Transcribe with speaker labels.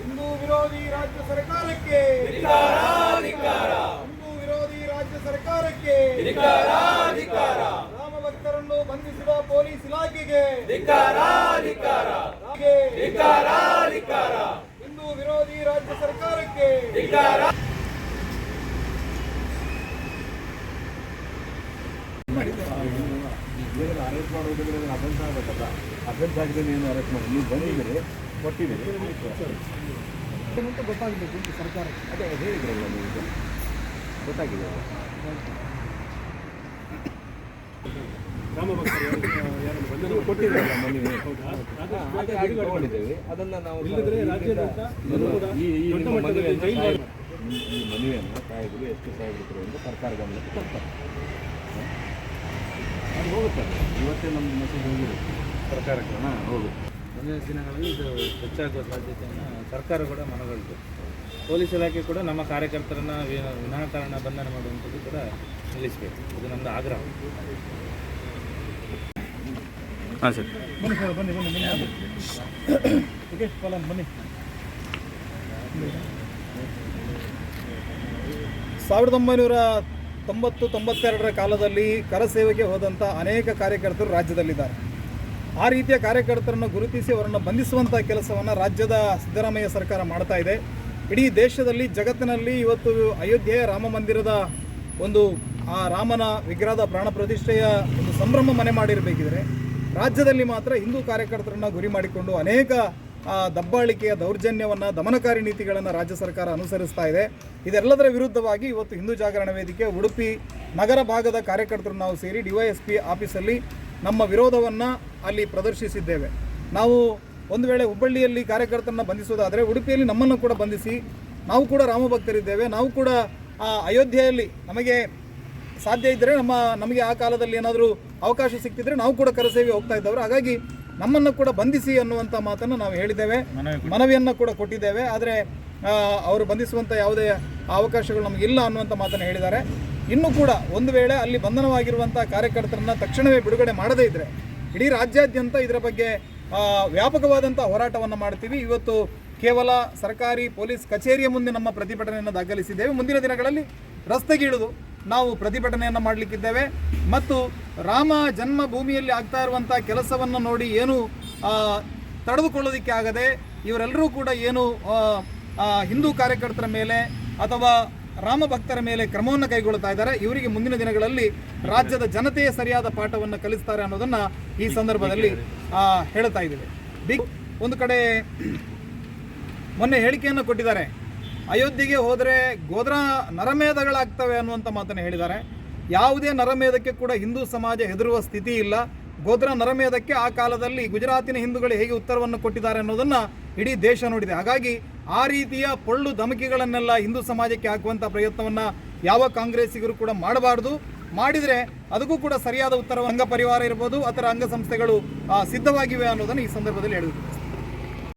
Speaker 1: ಹಿಂದೂ ವಿರೋಧಿ ರಾಜ್ಯ ಸರ್ಕಾರಕ್ಕೆ ಹಿಂದೂ ವಿರೋಧಿ ರಾಜ್ಯ ಸರ್ಕಾರಕ್ಕೆ ರಾಮ ಭಕ್ತರನ್ನು ಬಂಧಿಸಿದ ಪೊಲೀಸ್ ಇಲಾಖೆಗೆ ಹಿಂದೂ ವಿರೋಧಿ ರಾಜ್ಯ ಸರ್ಕಾರಕ್ಕೆ
Speaker 2: ಅರೆಸ್ಟ್ ಮಾಡೋದಕ್ಕೆ ಅಫೆನ್ಸ್ ಆಗಬೇಕಲ್ಲ. ಅಫೆನ್ಸ್ ಆಗಿದೆ ಏನು ಅರೆಸ್ಟ್ ಮಾಡಿ. ನೀವು ಬಂದಿದ್ದೀರಿ. ಕೊಟ್ಟಿದ್ದೀರಿ?
Speaker 1: ಅಂತ ಗೊತ್ತಾಗಬೇಕು ಅಂತ ಸರ್ಕಾರಕ್ಕೆ
Speaker 2: ಅದೇ ಹೇಳಿದ್ರಲ್ಲ. ಗೊತ್ತಾಗಿದೆ ಅದನ್ನ ನಾವು ಈ ಈ ಈ- ಅಂತ ಸರ್ಕಾರ ಗಮನಕ್ಕೆ ತರ್ತಾರೆ ಇವತ್ತೇ ನಮ್ಮ ಮೆಸೇಜ್ ಹೋಗಿರುತ್ತೆ ಸರ್ಕಾರಕ್ಕೆ. ಹೋಗುತ್ತೆ
Speaker 3: ಮುಂದಿನ ದಿನಗಳಲ್ಲಿ ಇದು ಹೆಚ್ಚಾಗುವ ಸಾಧ್ಯತೆಯನ್ನು ಸರ್ಕಾರ ಕೂಡ ಮನಗಂಡು ಪೊಲೀಸ್ ಇಲಾಖೆ ಕೂಡ ನಮ್ಮ ಕಾರ್ಯಕರ್ತರನ್ನು ವಿನಾಕಾರಣ ಬಂಧನ ಮಾಡುವಂಥದ್ದು ಕೂಡ ನಿಲ್ಲಿಸಬೇಕು. ಇದು ನಮ್ಮದು ಆಗ್ರಹ. ಹಾಂ ಸರ್.
Speaker 1: ಬನ್ನಿ ಸರ್ ಬನ್ನಿ ಬನ್ನಿ ಬನ್ನಿ. ಪಾಲನ್ ಬನ್ನಿ. ಸಾವಿರದ ಒಂಬೈನೂರ ತೊಂಬತ್ತು ತೊಂಬತ್ತೆರಡರ ಕಾಲದಲ್ಲಿ ಕರಸೇವೆಗೆ ಹೋದಂಥ ಅನೇಕ ಕಾರ್ಯಕರ್ತರು ರಾಜ್ಯದಲ್ಲಿದ್ದಾರೆ. ಆ ರೀತಿಯ ಕಾರ್ಯಕರ್ತರನ್ನು ಗುರುತಿಸಿ ಅವರನ್ನು ಬಂಧಿಸುವಂಥ ಕೆಲಸವನ್ನು ರಾಜ್ಯದ ಸಿದ್ದರಾಮಯ್ಯ ಸರ್ಕಾರ ಮಾಡ್ತಾ ಇದೆ. ಇಡೀ ದೇಶದಲ್ಲಿ ಜಗತ್ತಿನಲ್ಲಿ ಇವತ್ತು ಅಯೋಧ್ಯೆ ರಾಮ ಮಂದಿರದ ಒಂದು, ಆ ರಾಮನ ವಿಗ್ರಹದ ಪ್ರಾಣ ಪ್ರತಿಷ್ಠೆಯ ಒಂದು ಸಂಭ್ರಮ ಮನೆ ಮಾಡಿರಬೇಕಿದ್ರೆ, ರಾಜ್ಯದಲ್ಲಿ ಮಾತ್ರ ಹಿಂದೂ ಕಾರ್ಯಕರ್ತರನ್ನ ಗುರಿ ಮಾಡಿಕೊಂಡು ಅನೇಕ ದಬ್ಬಾಳಿಕೆಯ ದೌರ್ಜನ್ಯವನ್ನು, ದಮನಕಾರಿ ನೀತಿಗಳನ್ನು ರಾಜ್ಯ ಸರ್ಕಾರ ಅನುಸರಿಸ್ತಾ ಇದೆ. ಇದೆಲ್ಲದರ ವಿರುದ್ಧವಾಗಿ ಇವತ್ತು ಹಿಂದೂ ಜಾಗರಣ ವೇದಿಕೆ, ಉಡುಪಿ ನಗರ ಭಾಗದ ಕಾರ್ಯಕರ್ತರು ನಾವು ಸೇರಿ ಡಿವೈಎಸ್ಪಿ ಆಫೀಸಲ್ಲಿ ನಮ್ಮ ವಿರೋಧವನ್ನು ಅಲ್ಲಿ ಪ್ರದರ್ಶಿಸಿದ್ದೇವೆ. ನಾವು ಒಂದು ವೇಳೆ ಹುಬ್ಬಳ್ಳಿಯಲ್ಲಿ ಕಾರ್ಯಕರ್ತರನ್ನ ಬಂಧಿಸೋದಾದರೆ ಉಡುಪಿಯಲ್ಲಿ ನಮ್ಮನ್ನು ಕೂಡ ಬಂಧಿಸಿ ನಾವು ಕೂಡ ರಾಮಭಕ್ತರಿದ್ದೇವೆ. ನಾವು ಕೂಡ ಆ ಅಯೋಧ್ಯೆಯಲ್ಲಿ ನಮಗೆ ಸಾಧ್ಯ ಇದ್ದರೆ ನಮ್ಮ ನಮಗೆ ಆ ಕಾಲದಲ್ಲಿ ಏನಾದರೂ ಅವಕಾಶ ಸಿಕ್ತಿದ್ರೆ ನಾವು ಕೂಡ ಕರೆಸೇವೆ ಹೋಗ್ತಾ ಇದ್ದವರು. ಹಾಗಾಗಿ ನಮ್ಮನ್ನು ಕೂಡ ಬಂಧಿಸಿ ಅನ್ನುವಂಥ ಮಾತನ್ನು ನಾವು ಹೇಳಿದ್ದೇವೆ. ಮನವಿಯನ್ನು ಕೂಡ ಕೊಟ್ಟಿದ್ದೇವೆ. ಆದರೆ ಅವರು ಬಂಧಿಸುವಂಥ ಯಾವುದೇ ಅವಕಾಶಗಳು ನಮಗಿಲ್ಲ ಅನ್ನುವಂಥ ಮಾತನ್ನು ಹೇಳಿದ್ದಾರೆ. ಇನ್ನೂ ಕೂಡ ಒಂದು ವೇಳೆ ಅಲ್ಲಿ ಬಂಧನವಾಗಿರುವಂಥ ಕಾರ್ಯಕರ್ತರನ್ನ ತಕ್ಷಣವೇ ಬಿಡುಗಡೆ ಮಾಡದೇ ಇದ್ದರೆ ಇಡೀ ರಾಜ್ಯಾದ್ಯಂತ ಇದರ ಬಗ್ಗೆ ವ್ಯಾಪಕವಾದಂಥ ಹೋರಾಟವನ್ನು ಮಾಡ್ತೀವಿ. ಇವತ್ತು ಕೇವಲ ಸರ್ಕಾರಿ ಪೊಲೀಸ್ ಕಚೇರಿಯ ಮುಂದೆ ನಮ್ಮ ಪ್ರತಿಭಟನೆಯನ್ನು ದಾಖಲಿಸಿದ್ದೇವೆ. ಮುಂದಿನ ದಿನಗಳಲ್ಲಿ ರಸ್ತೆಗಿಳಿದು ನಾವು ಪ್ರತಿಭಟನೆಯನ್ನು ಮಾಡಲಿಕ್ಕಿದ್ದೇವೆ. ಮತ್ತು ರಾಮ ಜನ್ಮಭೂಮಿಯಲ್ಲಿ ಆಗ್ತಾ ಇರುವಂಥ ಕೆಲಸವನ್ನು ನೋಡಿ ಏನು ತಡೆದುಕೊಳ್ಳೋದಕ್ಕೆ ಆಗದೆ ಇವರೆಲ್ಲರೂ ಕೂಡ ಏನು ಹಿಂದೂ ಕಾರ್ಯಕರ್ತರ ಮೇಲೆ ಅಥವಾ ರಾಮ ಭಕ್ತರ ಮೇಲೆ ಕ್ರಮವನ್ನು ಕೈಗೊಳ್ಳುತ್ತಾ ಇದ್ದಾರೆ. ಇವರಿಗೆ ಮುಂದಿನ ದಿನಗಳಲ್ಲಿ ರಾಜ್ಯದ ಜನತೆಯೇ ಸರಿಯಾದ ಪಾಠವನ್ನು ಕಲಿಸ್ತಾರೆ ಅನ್ನೋದನ್ನ ಈ ಸಂದರ್ಭದಲ್ಲಿ ಹೇಳ್ತಾ ಇದ್ದೀವಿ. ಬಿಗ್ ಒಂದು ಕಡೆ ಮೊನ್ನೆ ಹೇಳಿಕೆಯನ್ನು ಕೊಟ್ಟಿದ್ದಾರೆ. ಅಯೋಧ್ಯೆಗೆ ಹೋದರೆ ಗೋದ್ರ ನರಮೇಧಗಳಾಗ್ತವೆ ಅನ್ನುವಂಥ ಮಾತನ್ನು ಹೇಳಿದ್ದಾರೆ. ಯಾವುದೇ ನರಮೇಧಕ್ಕೆ ಕೂಡ ಹಿಂದೂ ಸಮಾಜ ಹೆದರುವ ಸ್ಥಿತಿ ಇಲ್ಲ. ಗೋದ್ರ ನರಮೇಧಕ್ಕೆ ಆ ಕಾಲದಲ್ಲಿ ಗುಜರಾತಿನ ಹಿಂದೂಗಳು ಹೇಗೆ ಉತ್ತರವನ್ನು ಕೊಟ್ಟಿದ್ದಾರೆ ಅನ್ನೋದನ್ನು ಇಡೀ ದೇಶ ನೋಡಿದೆ. ಹಾಗಾಗಿ ಆ ರೀತಿಯ ಪೊಳ್ಳು ಧಮಕಿಗಳನ್ನೆಲ್ಲ ಹಿಂದೂ ಸಮಾಜಕ್ಕೆ ಹಾಕುವಂಥ ಪ್ರಯತ್ನವನ್ನು ಯಾವ ಕಾಂಗ್ರೆಸ್ಸಿಗರು ಕೂಡ ಮಾಡಬಾರ್ದು. ಮಾಡಿದರೆ ಅದಕ್ಕೂ ಕೂಡ ಸರಿಯಾದ ಉತ್ತರ ಅಂಗ ಪರಿವಾರ ಇರ್ಬೋದು ಅಥವಾ ಅಂಗಸಂಸ್ಥೆಗಳು ಸಿದ್ಧವಾಗಿವೆ ಅನ್ನೋದನ್ನು ಈ ಸಂದರ್ಭದಲ್ಲಿ ಹೇಳಿದ್ರು